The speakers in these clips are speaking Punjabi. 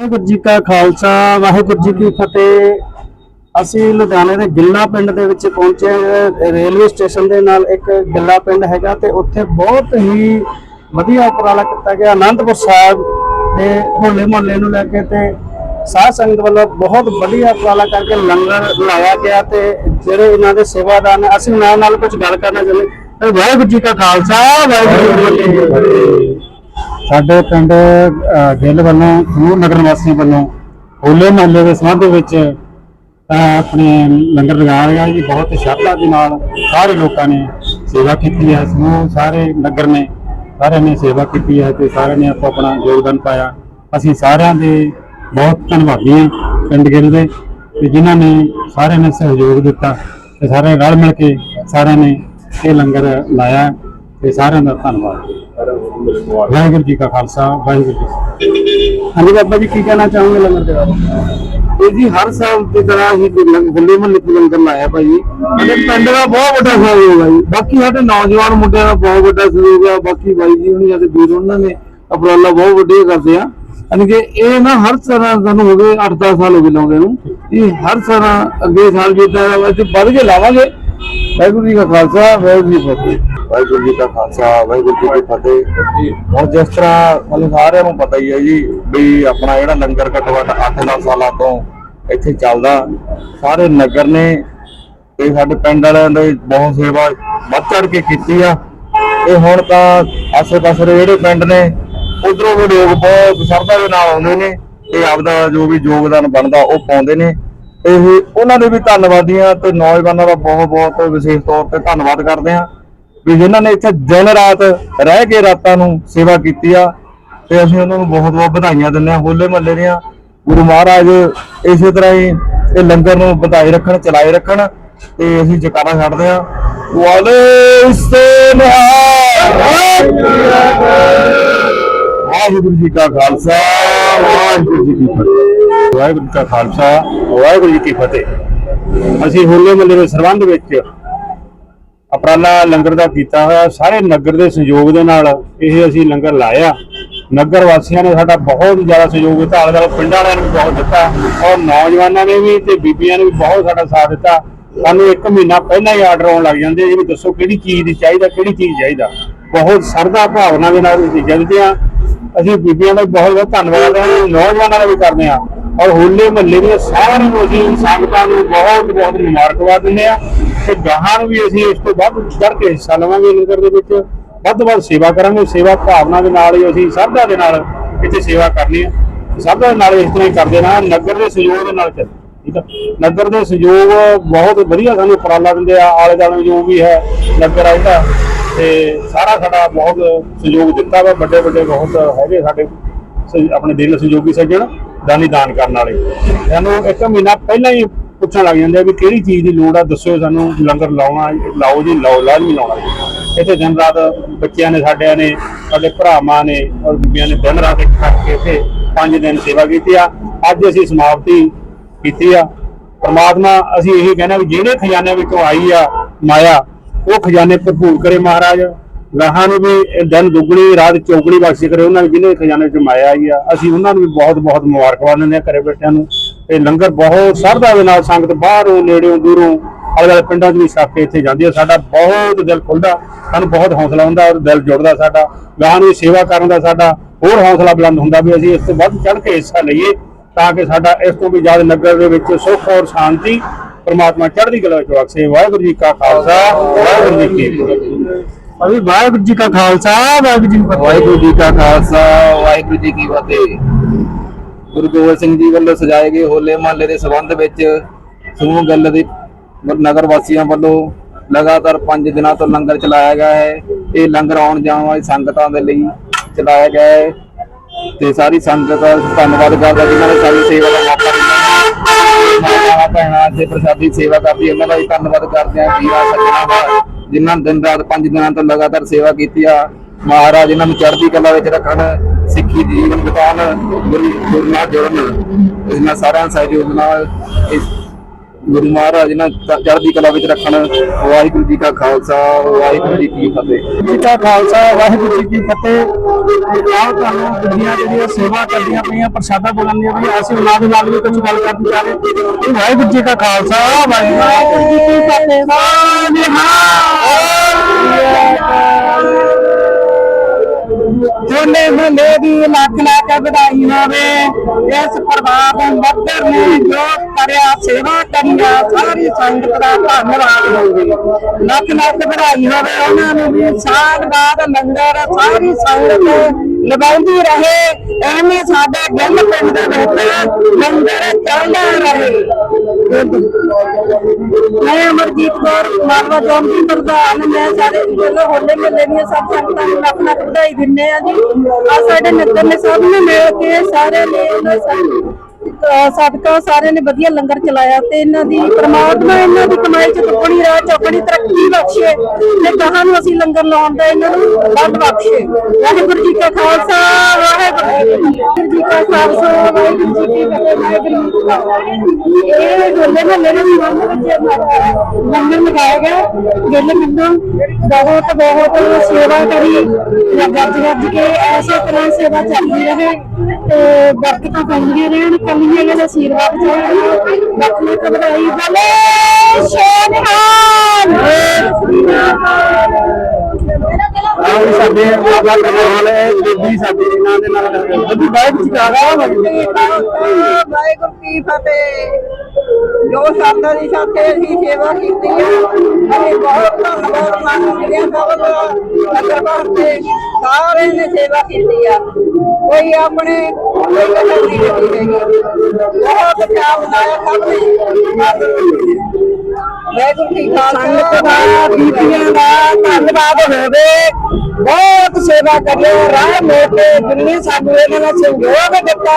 ਵਾਹਿਗੁਰੂ ਜੀ ਕਾ ਖਾਲਸਾ, ਵਾਹਿਗੁਰੂ ਜੀ ਕੀ ਫਤਿਹ। ਅਸੀਂ ਲੁਧਿਆਣੇ ਦੇ ਗਿੱਲਾ ਪਿੰਡ ਦੇ ਵਿੱਚ ਪਹੁੰਚੇ ਰੇਲਵੇ ਸਟੇਸ਼ਨ ਦੇ ਨਾਲ ਇੱਕ ਗਿੱਲਾ ਪਿੰਡ ਹੈਗਾ ਤੇ ਉੱਥੇ ਬਹੁਤ ਹੀ ਵਧੀਆ ਉਪਰਾਲਾ ਕੀਤਾ ਗਿਆ। ਆਨੰਦਪੁਰ ਸਾਹਿਬ ਦੇ ਹੋਲੇ ਮਹੱਲੇ ਨੂੰ ਲੈ ਕੇ ਤੇ ਸਾਧ ਸੰਗਤ ਵੱਲੋਂ ਬਹੁਤ ਵਧੀਆ ਉਪਰਾਲਾ ਕਰਕੇ ਲੰਗਰ ਲਾਇਆ ਗਿਆ ਤੇ ਜਿਹੜੇ ਇਹਨਾਂ ਦੇ ਸੇਵਾਦਾਰ ਨੇ, ਅਸੀਂ ਨਾਲ ਨਾਲ ਕੁਝ ਗੱਲ ਕਰਨਾ ਚਾਹੁੰਦੇ ਵਾਹਿਗੁਰੂ ਜੀ ਕਾ ਖਾਲਸਾ, ਵਾਹਿਗੁਰੂ ਜੀ ਕੀ ਫਤਿਹ। ਸਾਡੇ ਪਿੰਡ ਅਹ, ਗਿੱਲ ਵੱਲੋਂ ਸਮੂਹ ਨਗਰ ਵਾਸੀਆਂ ਵੱਲੋਂ ਹੋਲੇ ਮਹੱਲੇ ਦੇ ਸੰਬੰਧ ਵਿੱਚ ਅਹ, ਆਪਣੇ ਲੰਗਰ ਲਗਾਇਆ ਗਿਆ ਜੀ। ਬਹੁਤ ਸ਼ਰਧਾ ਦੇ ਨਾਲ ਸਾਰੇ ਲੋਕਾਂ ਨੇ ਸੇਵਾ ਕੀਤੀ ਹੈ। ਸਮੂਹ ਸਾਰੇ ਨਗਰ ਨੇ ਸਾਰਿਆਂ ਨੇ ਸੇਵਾ ਕੀਤੀ ਹੈ ਤੇ ਸਾਰਿਆਂ ਨੇ ਆਪੋ ਆਪਣਾ ਯੋਗਦਾਨ ਪਾਇਆ। ਅਸੀਂ ਸਾਰਿਆਂ ਦੇ ਬਹੁਤ ਧੰਨਵਾਦੀ ਹਾਂ ਪਿੰਡ ਗਿੱਲ ਦੇ ਤੇ ਜਿਨ੍ਹਾਂ ਨੇ ਸਾਰਿਆਂ ਨੇ ਸਹਿਯੋਗ ਦਿੱਤਾ ਤੇ ਸਾਰੇ ਰਲ ਮਿਲ ਕੇ ਸਾਰਿਆਂ ਨੇ ਇਹ ਲੰਗਰ ਲਾਇਆ। ਤੇ ਸਾਰਿਆਂ ਦਾ ਧੰਨਵਾਦ। ਵਾਹਿਗੁਰੂ ਜੀ ਕਾ ਖਾਲਸਾ, ਵਾਹਿਗੁਰੂ ਜੀ ਹਾਂਜੀ ਬਾਬਾ ਜੀ, ਕੀ ਕਹਿਣਾ ਚਾਹੋਗੇ ਲੰਗਰ ਦੇ ਬਾਰੇ? ਇਹ ਜੀ ਹਰ ਸਾਲ ਦੀ ਤਰ੍ਹਾਂ ਹੀ ਹੁੱਲੇ ਮਹੱਲੇ ਤੇ ਲੰਗਰ ਲਾਇਆ ਭਾਈ। ਸਾਡੇ ਪਿੰਡ ਦਾ ਬਹੁਤ ਵੱਡਾ ਸਹਿਯੋਗ ਹੈ ਜੀ ਬਾਕੀ ਸਾਡੇ ਨੌਜਵਾਨ ਮੁੰਡਿਆਂ ਦਾ ਬਹੁਤ ਵੱਡਾ ਸਹਿਯੋਗ ਹੈ। ਬਾਕੀ ਬਾਈ ਜੀ ਹੁਣੀ ਅਤੇ ਵੀਰ ਉਹਨਾਂ ਨੇ ਅਪਰਾਲਾ ਬਹੁਤ ਵਧੀਆ ਕਰਦੇ ਆ। ਯਾਨੀ ਇਹ ਨਾ ਹਰ ਤਰ੍ਹਾਂ ਸਾਨੂੰ ਹੋ ਗਏ 8-10 ਸਾਲ ਹੋ ਗਏ ਲਾਉਂਦੇ ਨੂੰ। ਇਹ ਹਰ ਤਰ੍ਹਾਂ ਅੱਗੇ ਸਾਲ ਵੀ ਅਸੀਂ ਵੱਧ ਕੇ ਲਾਵਾਂਗੇ। ਵਾਹਿਗੁਰੂ ਜੀ ਕਾ ਖਾਲਸਾ, ਵਾਹਿਗੁਰੂ ਜੀ ਕੀ ਫਤਿਹ। ਵਾਹਿਗੁਰੂ ਜੀ ਕਾ ਖਾਲਸਾ, ਵਾਹਿਗੁਰੂ ਜੀ ਕੀ ਫਤਿਹ। ਹੁਣ ਜਿਸ ਤਰ੍ਹਾਂ ਮਤਲਬ ਸਾਰਿਆਂ ਨੂੰ ਪਤਾ ਹੀ ਹੈ ਜੀ ਵੀ ਆਪਣਾ ਜਿਹੜਾ ਲੰਗਰ ਘੱਟੋ 8-10 ਸਾਲਾਂ ਤੋਂ ਇੱਥੇ ਚੱਲਦਾ। ਸਾਰੇ ਨਗਰ ਨੇ ਤੇ ਸਾਡੇ ਪਿੰਡ ਵਾਲਿਆਂ ਦੇ ਬਹੁਤ ਸੇਵਾ ਵੱਧ ਚੜ ਕੇ ਕੀਤੀ ਆ। ਤੇ ਹੁਣ ਤਾਂ ਆਸੇ-ਪਾਸੇ ਦੇ ਜਿਹੜੇ ਪਿੰਡ ਨੇ, ਉਧਰੋਂ ਵੀ ਲੋਕ ਬਹੁਤ ਸ਼ਰਧਾ ਦੇ ਨਾਲ ਆਉਂਦੇ ਨੇ ਤੇ ਆਪਦਾ ਜੋ ਵੀ ਯੋਗਦਾਨ ਬਣਦਾ ਉਹ ਪਾਉਂਦੇ ਨੇ। ਇਹ ਉਹਨਾਂ ਦੇ ਵੀ ਧੰਨਵਾਦੀ ਆ ਤੇ ਨੌਜਵਾਨਾਂ ਦਾ ਬਹੁਤ ਬਹੁਤ ਵਿਸ਼ੇਸ਼ ਤੌਰ ਤੇ ਧੰਨਵਾਦ ਕਰਦੇ ਹਾਂ ਵੀ ਜਿਨ੍ਹਾਂ ਨੇ ਇੱਥੇ ਦਿਨ ਰਾਤ ਰਹਿ ਕੇ ਰਾਤਾਂ ਨੂੰ ਸੇਵਾ ਕੀਤੀ ਆ ਤੇ ਅਸੀਂ ਉਹਨਾਂ ਨੂੰ ਬਹੁਤ ਬਹੁਤ ਵਧਾਈਆਂ ਦਿੰਦੇ ਆ ਹੋਲੇ ਮਹੱਲੇ ਦੀਆਂ। ਗੁਰੂ ਮਹਾਰਾਜ ਇਸੇ ਤਰ੍ਹਾਂ ਹੀ ਇਹ ਲੰਗਰ ਨੂੰ ਵਧਾਈ ਰੱਖਣ ਚਲਾਏ ਰੱਖਣ ਤੇ ਅਸੀਂ ਜਕਾਰਾ ਛੱਡਦੇ ਹਾਂ। ਵਾਲੇ ਵਾਹਿਗੁਰੂ ਜੀ ਕਾ ਖਾਲਸਾ, ਵਾਹਿਗੁਰੂ ਜੀ ਕੀ ਫਤਿਹ। ਵਾਹਿਗੁਰੂ ਜੀ ਕਾ ਖਾਲਸਾ, ਵਾਹਿਗੁਰੂ ਜੀ ਕੀ ਫਤਿਹ। ਅਸੀਂ ਹੋਲੇ ਮਹੱਲੇ ਦੇ ਸਰਬੰਧ ਵਿੱਚ ਅਪਰਾਲਾ ਲੰਗਰ ਦਾ ਕੀਤਾ ਹੋਇਆ, ਸਾਰੇ ਨਗਰ ਦੇ ਸਹਿਯੋਗ ਦੇ ਨਾਲ ਇਹ ਅਸੀਂ ਲੰਗਰ ਲਾਇਆ। ਨਗਰ ਵਾਸੀਆਂ ਨੇ ਸਾਡਾ ਬਹੁਤ ਜ਼ਿਆਦਾ ਸਹਿਯੋਗ ਦਿੱਤਾ, ਆਲੇ ਦੁਆਲੇ ਪਿੰਡਾਂ ਵਾਲਿਆਂ ਨੇ ਵੀ ਬਹੁਤ ਦਿੱਤਾ ਔਰ ਨੌਜਵਾਨਾਂ ਨੇ ਵੀ ਤੇ ਬੀਬੀਆਂ ਨੇ ਵੀ ਬਹੁਤ ਸਾਡਾ ਸਾਥ ਦਿੱਤਾ। ਸਾਨੂੰ ਇੱਕ ਮਹੀਨਾ ਪਹਿਲਾਂ ਹੀ ਆਰਡਰ ਆਉਣ ਲੱਗ ਜਾਂਦੇ ਜੀ ਵੀ ਦੱਸੋ ਕਿਹੜੀ ਚੀਜ਼ ਦੀ ਚਾਹੀਦਾ, ਕਿਹੜੀ ਚੀਜ਼ ਚਾਹੀਦਾ। ਬਹੁਤ ਸਰਦਾ ਭਾਵਨਾ ਦੇ ਨਾਲ ਅਸੀਂ ਜਗਦੇ ਹਾਂ। ਅਸੀਂ ਬੀਬੀਆਂ ਦਾ ਵੀ ਬਹੁਤ ਬਹੁਤ ਧੰਨਵਾਦ, ਨੌਜਵਾਨਾਂ ਦਾ ਵੀ ਕਰਦੇ ਹਾਂ। ਔਰ ਹੋਲੇ ਮਹੱਲੇ ਦੀਆਂ ਸਾਰਿਆਂ ਨੂੰ ਅਸੀਂ ਸੰਗਤਾਂ ਨੂੰ ਬਹੁਤ ਬਹੁਤ ਮੁਬਾਰਕਬਾਦ ਦਿੰਦੇ ਹਾਂ ਤੇ ਗਾਹਾਂ ਨੂੰ ਵੀ ਅਸੀਂ ਇਸ ਤੋਂ ਵੱਧ ਚੜ੍ਹ ਕੇ ਹਿੱਸਾ ਲਵਾਂਗੇ ਲੰਗਰ ਦੇ ਵਿੱਚ। ਵੱਧ ਤੋਂ ਵੱਧ ਸੇਵਾ ਕਰਾਂਗੇ, ਸੇਵਾ ਭਾਵਨਾ ਦੇ ਨਾਲ ਹੀ ਅਸੀਂ ਸਰਦਾ ਦੇ ਨਾਲ ਇੱਥੇ ਸੇਵਾ ਕਰਨੀ ਆ ਸਰਦਾ ਦੇ ਨਾਲ ਇਸ ਤਰ੍ਹਾਂ ਹੀ ਕਰਦੇ ਨਾ ਨਗਰ ਦੇ ਸਹਿਯੋਗ ਦੇ ਨਾਲ ਚੱਲ ਠੀਕ ਆ? ਨਗਰ ਦੇ ਸਹਿਯੋਗ ਬਹੁਤ ਵਧੀਆ ਸਾਨੂੰ ਉਪਰਾਲਾ ਦਿੰਦੇ ਆ, ਆਲੇ ਦੁਆਲੇ ਜੋ ਵੀ ਹੈ, ਨਗਰ ਆ ਜਿਹੜਾ ਤੇ ਸਾਰਾ ਸਾਡਾ ਬਹੁਤ ਸਹਿਯੋਗ ਦਿੱਤਾ ਵਾ ਵੱਡੇ ਵੱਡੇ ਬਹੁਤ ਹੈਗੇ ਸਾਡੇ ਸਹਿ- ਆਪਣੇ ਦਿਲ ਸਹਿਯੋਗੀ ਸੱਜਣ। ਦਾਨੀ ਦਾਨ ਕਰਨ ਵਾਲੇ। ਸਾਨੂੰ ਇੱਕ ਮਹੀਨਾ ਪਹਿਲਾਂ ਹੀ ਪੁੱਛਣ ਲੱਗ ਜਾਂਦੇ ਆ ਵੀ ਕਿਹੜੀ ਚੀਜ਼ ਦੀ ਲੋੜ ਆ ਦੱਸੋ ਸਾਨੂੰ ਲੰਗਰ ਲਾਉਣਾ, ਲਾਓ ਜੀ, ਲਾਓ ਲਾਜ਼ਮੀ ਲਾਉਣਾ ਜੀ। ਇੱਥੇ ਦਿਨ ਰਾਤ ਬੱਚਿਆਂ ਨੇ, ਸਾਡਿਆਂ ਨੇ, ਸਾਡੇ ਭਰਾਵਾਂ ਨੇ ਔਰ ਬੀਬੀਆਂ ਨੇ ਦਿਨ ਰਾਤ ਇੱਕ ਕਰਕੇ ਇੱਥੇ ਪੰਜ ਦਿਨ ਸੇਵਾ ਕੀਤੀ ਆ। ਅੱਜ ਅਸੀਂ ਸਮਾਪਤੀ ਕੀਤੀ ਆ। ਪਰਮਾਤਮਾ, ਅਸੀਂ ਇਹੀ ਕਹਿੰਦੇ ਆ ਵੀ ਜਿਹੜੇ ਖਜ਼ਾਨੇ ਵਿੱਚੋਂ ਆਈ ਆ, ਮਾਇਆ, ਉਹ ਖਜ਼ਾਨੇ ਭਰਪੂਰ ਕਰੇ ਮਹਾਰਾਜ। ਗਾਹਾਂ ਨੂੰ ਵੀ ਦਿਨ ਦੁੱਗਣੀ, ਰਾਤ ਚੌਗਣੀ ਬਖਸ਼ੀ ਕਰੇ। ਉਹਨਾਂ ਨੇ ਜਿਹਨੇ ਖਜ਼ਾਨੇ ਚ ਮਾਇਆ ਆਈ ਆ, ਅਸੀਂ ਉਹਨਾਂ ਨੂੰ ਵੀ ਬਹੁਤ ਬਹੁਤ ਮੁਬਾਰਕਬਾਦ ਦਿੰਦੇ ਆ ਘਰੇ ਬੈਠਿਆਂ ਨੂੰ। ਇਹ ਲੰਗਰ ਬਹੁਤ ਸਰਦਾ ਦੇ ਨਾਲ ਸੰਗਤ ਬਾਹਰੋਂ, ਨੇੜਿਓਂ, ਦੂਰੋਂ ਆਲੇ ਦੁਆਲੇ ਪਿੰਡਾਂ 'ਚ ਵੀ ਛੱਕ ਕੇ ਇੱਥੇ ਜਾਂਦੀ ਆ। ਸਾਡਾ ਬਹੁਤ ਦਿਲ ਖੁੱਲਦਾ, ਸਾਨੂੰ ਬਹੁਤ ਹੌਸਲਾ ਹੁੰਦਾ ਔਰ ਦਿਲ ਜੁੜਦਾ ਸਾਡਾ। ਗਾਹਾਂ ਨੂੰ ਸੇਵਾ ਕਰਨ ਦਾ ਸਾਡਾ ਹੋਰ ਹੌਸਲਾ ਬੁਲੰਦ ਹੁੰਦਾ ਵੀ ਅਸੀਂ ਇਸ ਤੋਂ ਵੱਧ ਚੜ੍ਹ ਕੇ ਹਿੱਸਾ ਲਈਏ ਤਾਂ ਕਿ ਸਾਡਾ ਇਸ ਤੋਂ ਵੀ ਜ਼ਿਆਦਾ ਨਗਰ ਦੇ ਵਿੱਚ ਸੁੱਖ ਔਰ ਸ਼ਾਂਤੀ ਪਰਮਾਤਮਾ ਚੜ੍ਹਦੀ ਕਲਾ ਵਿੱਚ ਬਖਸ਼ੇ। ਵਾਹਿਗੁਰੂ ਜੀ ਕਾ ਖਾਲਸਾ, ਵਾਹਿਗੁਰੂ ਜੀ ਕੀ ਫਤਿਹ। ਅਭੀ ਵਾਹਿਗੁਰੂ ਜੀ ਕਾ ਖਾਲਸਾ, ਵਾਹਿਗੁਰੂ ਜੀ ਕੀ ਫਤਿਹ। ਵਾਹਿਗੁਰੂ ਜੀ ਕਾ ਖਾਲਸਾ, ਵਾਹਿਗੁਰੂ ਜੀ ਕੀ ਫਤਿਹ। ਗੁਰੂ ਗੋਬਿੰਦ ਸਿੰਘ ਜੀ ਵੱਲੋਂ ਸਜਾਏ ਗਏ ਹੋਲੇ ਮਹੱਲੇ ਦੇ ਸੰਬੰਧ ਵਿੱਚ ਸਮੂਹ ਗੱਲ ਦੇ ਨਗਰ ਵਾਸੀਆਂ ਵੱਲੋਂ ਲਗਾਤਾਰ 5 ਦਿਨਾਂ ਤੋਂ ਲੰਗਰ ਚਲਾਇਆ ਗਿਆ ਹੈ। ਇਹ ਲੰਗਰ ਆਉਣ ਜਾਣ ਵਾਲੀ ਸੰਗਤਾਂ ਦੇ ਲਈ ਚਲਾਇਆ ਗਿਆ ਹੈ ਤੇ ਸਾਰੀ ਸੰਗਤ ਦਾ ਧੰਨਵਾਦ ਕਰਦਾ ਜਿਨ੍ਹਾਂ ਨੇ ਸਾਡੀ ਸੇਵਾ ਦਾ ਮੌਕਾ ਦਿੱਤਾ। ਮਾਤਾ ਭੈਣਾਂ ਤੇ ਪ੍ਰਸ਼ਾਦੀ ਸੇਵਾ ਕਰਦੀ ਉਹਨਾਂ ਦਾ ਵੀ ਧੰਨਵਾਦ ਕਰਦੇ ਹਾਂ। ਵੀਰਾਂ ਸੱਜਣਾ ਦਾ ਜਿਨ੍ਹਾਂ ਦਿਨ ਰਾਤ 5 ਦਿਨਾਂ ਤੋਂ ਲਗਾਤਾਰ ਸੇਵਾ ਕੀਤੀ ਆ, ਮਹਾਰਾਜ ਇਹਨਾਂ ਨੂੰ ਚੜ੍ਹਦੀ ਕਲਾ ਵਿੱਚ ਰੱਖਣ, ਸਿੱਖੀ, ਜੀਵਨ ਬਿਤਾਉਣ, ਗੁਰੂ ਗੁਰੂ ਨਾਲ ਜੁੜਨ। ਇਹਨਾਂ ਸਾਰਿਆਂ ਸਹਿਯੋਗ ਨਾਲ ਇਸ ਗੁਰੂ ਮਹਾਰਾਜ ਨੇ ਚ- ਚੜ੍ਹਦੀ ਕਲਾ ਵਿੱਚ ਰੱਖਣ। ਵਾਹਿਗੁਰੂ ਜੀ ਕਾ ਖਾਲਸਾ ਵਾਹਿਗੁਰੂ ਜੀ ਕੀ ਫਤਿਹ। ਜੀ ਕਾ ਖਾਲਸਾ ਵਾਹਿਗੁਰੂ ਜੀ ਕੀ ਫਤਿਹ। ਆਓ ਤੁਹਾਨੂੰ ਦੁਨੀਆ ਜਿਹੜੀਆਂ ਸੇਵਾ ਕਰਦੀਆਂ ਪਈਆਂ ਪ੍ਰਸ਼ਾਦਾ ਬੋਲਣ ਦੀਆਂ ਵੀ ਅਸੀਂ ਉਹਨਾਂ ਦੇ ਨਾਲ ਵੀ ਕੁਝ ਗੱਲ ਕਰਨ ਜਾ ਰਹੇ ਹਾਂ। ਵਾਹਿਗੁਰੂ ਜੀ ਕਾ ਖਾਲਸਾ ਵਾਹਿਗੁਰੂ ਜੀ ਕੀ ਫਤਿਹ। ਜੋਨੇ ਮਹੱਲੇ ਦੀ ਲੱਖ ਲੱਖ ਵਧਾਈ ਹੋਵੇ। ਇਸ ਪ੍ਰਭਾਤ ਮੱਦਰ ਨੇ ਜੋ ਕਰਿਆ, ਸੇਵਾ ਕਰੀਆ ਸਾਰੀ ਸੰਗਤ ਦਾ ਧੰਨਵਾਦ ਹੋਵੇ ਲੱਖ ਲੱਖ ਵਧਾਈ ਹੋਵੇ, ਉਹਨਾਂ ਨੂੰ ਵੀ ਸਾਲ ਬਾਅਦ ਲੰਗਰ ਸਾਰੀ ਸੰਗਤ ਲਗਾਉਂਦੀ ਰਹੇ। ਐਵੇਂ ਸਾਡੇ ਗਿੱਲ ਪਿੰਡ ਦੇ ਵਿੱਚ ਲੰਗਰ ਚੱਲਦਾ ਰਹੇ। ਮੈਂ ਅਮਰਜੀਤ ਕੌਰ ਮਾਲਵਾ ਚੌਂਕ ਦੀ ਪ੍ਰਧਾਨ। ਮੈਂ ਸਾਰੇ ਜਿਹੜੇ ਹੋਲੇ ਮਹੱਲੇ ਦੀਆਂ ਸਭ ਸੰਗਤਾਂ ਨੂੰ ਲੱਖ ਲੱਖ ਵਧਾਈ ਦਿੰਦੇ ਆ ਜੀ। ਆ ਸਾਡੇ ਨਗਰ ਨੇ ਸਭ ਨੇ ਮਿਲ ਕੇ ਸਾਰੇ ਨੇ ਇਹਨਾਂ ਸਦਕਾ ਸਾਰਿਆਂ ਨੇ ਵਧੀਆ ਲੰਗਰ ਚਲਾਇਆ ਤੇ ਇਹਨਾਂ ਦੀ ਪ੍ਰਮਾਤਮਾ ਇਹਨਾਂ ਦੀ ਕਮਾਈ ਚ ਦੁੱਗਣੀ ਰਾਹ ਚੌਗਣੀ ਤਰੱਕੀ ਬਖਸ਼ੇ ਤੇ ਕਹਾਂ ਨੂੰ ਅਸੀਂ ਲੰਗਰ ਲਾਉਣ ਦਾ ਇਹਨਾਂ ਨੂੰ ਵੱਧ ਬਖਸ਼ੇ। ਵਾਹਿਗੁਰੂ ਜੀ ਕਾ ਖਾਲਸਾ, ਵਾਹਿਗੁਰੂ ਜੀ ਕਾ ਖਾਲਸਾ, ਵਾਹਿਗੁਰੂ ਜੀ ਕੀ ਫਤਿਹ, ਵਾਹਿਗੁਰੂ ਜੀ ਕਾ ਖਾਲਸਾ। ਇਹ ਗੋਲੇ ਮਹੱਲੇ ਦੇ ਸੰਬੰਧ ਵਿੱਚ ਲੰਗਰ ਲਗਾਇਆ ਗਿਆ ਗਿੱਲ ਪਿੰਡੋਂ ਬਹੁਤ ਬਹੁਤ ਸੇਵਾ ਕਰੀ ਗੱਜ ਗੱਜ ਕੇ ਐਸੇ ਤਰ੍ਹਾਂ ਸੇਵਾ ਚੱਲਦੀ ਰਹੇ ਤੇ ਬਰਕਤਾਂ ਪਾਉਂਦੀਆਂ ਰਹਿਣ। ਕੱਲੀਆਂ ਦੇ ਆਸ਼ੀਰਵਾਦ ਚਾਹੀਦੇ ਲੱਖ ਲੱਖ ਵਧਾਈ ਸ਼ੇਨਹਾਨ ਆਹ ਸਾਡੇ ਬਾਬਾ ਕਮਾਲ ਹੈ ਬੀਬੀ ਸਾਡੇ ਇਹਨਾਂ ਦੇ ਨਾਲ ਬੀਬੀ ਬਾਈਕ ਚਕਾਗਾ ਵਾਹਿਗੁਰੂ ਕੀ ਫਤਿਹ ਜੋ ਸ਼ਬਦਾਂ ਦੀ ਸਾਥੇ ਅਸੀਂ ਸੇਵਾ ਕੀਤੀ ਹੈ ਅਸੀਂ ਬਹੁਤ ਧੰਨਵਾਦ ਮਾਨੂੰ ਮਿਲਿਆ ਬਹੁਤ ਨਗਰ ਵਾਸਤੇ ਸਾਰੇ ਨੇ ਸੇਵਾ ਕੀਤੀ ਆ ਕੋਈ ਆਪਣੇ ਕੋਈ ਕਦਰ ਨਹੀਂ ਕੀਤੀ ਹੈਗੀ ਬਹੁਤ ਚਾਅ ਬਣਾਇਆ ਸਭ ਨੇ ਵਾਹਿਗੁਰੂ ਕੀ ਸੰਗਤ ਖਾਲਸਾ ਬੀਬੀਆਂ ਦਾ ਧੰਨਵਾਦ ਹੋਵੇ। ਬਹੁਤ ਸੇਵਾ ਕਰਿਓ, ਰਾਹ ਮੋਟੇ ਜਿੰਨੇ ਸਾਨੂੰ ਇਹਨਾਂ ਨੇ ਸਹਿਯੋਗ ਦਿੱਤਾ,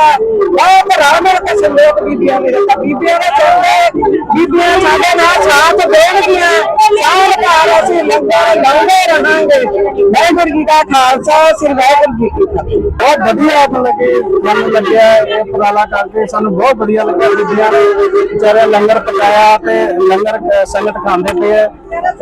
ਬਹੁਤ ਰਾਹ ਮਿਲ ਕੇ ਸਹਿਯੋਗ ਬੀਬੀਆਂ ਨੇ ਦਿੱਤਾ। ਬੀਬੀਆਂ ਨੇ ਚਾਹੁੰਦੇ, ਬੀਬੀਆਂ ਸਾਡੇ ਨਾਲ ਸਾਥ ਦੇਣਗੀਆਂ। ਸਾਲ ਭਰ ਅਸੀਂ ਲੰਗਰ ਲਾਉਂਦੇ ਰਹਾਂਗੇ। ਵਾਹਿਗੁਰੂ ਜੀ ਦਾ ਖਾਲਸਾ, ਸ੍ਰੀ ਵਾਹਿਗੁਰੂ ਜੀ ਕੀ ਫਤਿਹ। ਬਹੁਤ ਵਧੀਆ ਮਤਲਬ ਕਿ ਸਾਨੂੰ ਲੱਗਿਆ ਇਹ ਉਪਰਾਲਾ ਕਰਕੇ ਸਾਨੂੰ ਬਹੁਤ ਵਧੀਆ ਲੱਗਿਆ ਬੀਬੀਆਂ ਨੇ ਵਿਚਾਰੇ ਲੰਗਰ ਪਕਾਇਆ ਤੇ ਲੰਗਰ ਸੰਗਤ ਖਾਂਦੇ ਪਏ